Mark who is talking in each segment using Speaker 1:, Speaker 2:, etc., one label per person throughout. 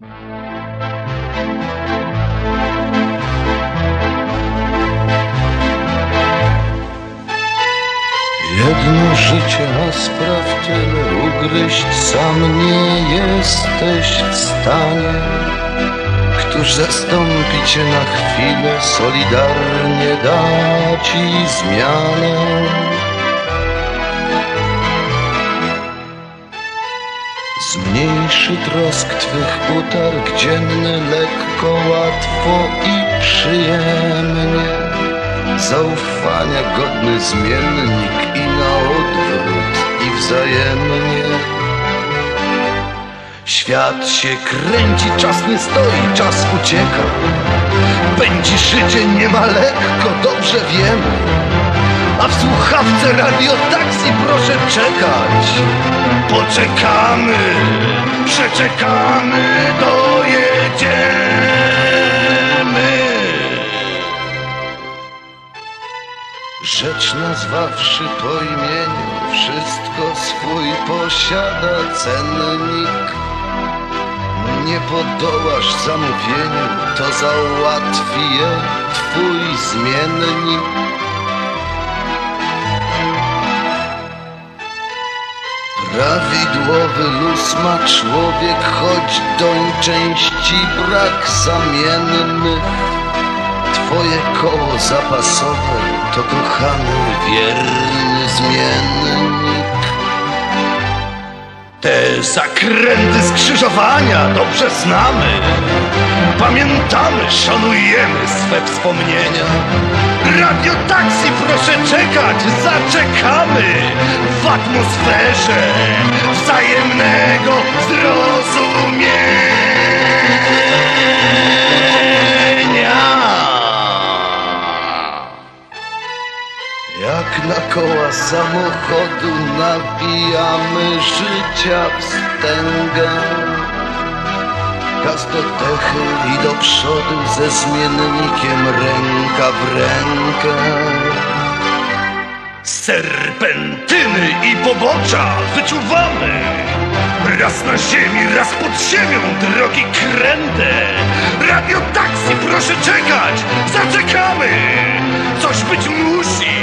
Speaker 1: Jedno życie, a spraw ugryźć sam nie jesteś w stanie. Któż zastąpi cię na chwilę, solidarnie da ci zmianę? Zmniejszy trosk twych utarg dzienny lekko, łatwo i przyjemnie. Zaufania godny zmiennik i na odwrót i wzajemnie. Świat się kręci, czas nie stoi, czas ucieka. Będzie życie nie ma lekko, dobrze wiemy. Słuchawce radio taksi proszę czekać. Poczekamy, przeczekamy, dojedziemy. Rzecz nazwawszy po imieniu, wszystko swój posiada cennik. Nie podołasz zamówieniu, to załatwi je twój zmiennik. Prawidłowy luz ma człowiek, choć doń części brak zamiennych. Twoje koło zapasowe to kochany, wierny zmiennik. Te zakręty skrzyżowania dobrze znamy. Pamiętamy, szanujemy swe wspomnienia. Radio taksi, proszę czekać, zaczekamy w atmosferze wzajemnego zrozumienia. Jak na koła samochodu nawijamy życia wstęgę. Gaz do dechy i do przodu ze zmiennikiem ręka w rękę. Serpentyny i pobocza wyczuwamy. Raz na ziemi, raz pod ziemią, drogi kręte. Radio taksi, proszę czekać, zaczekamy. Coś być musi,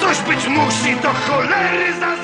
Speaker 1: coś być musi, do cholery za.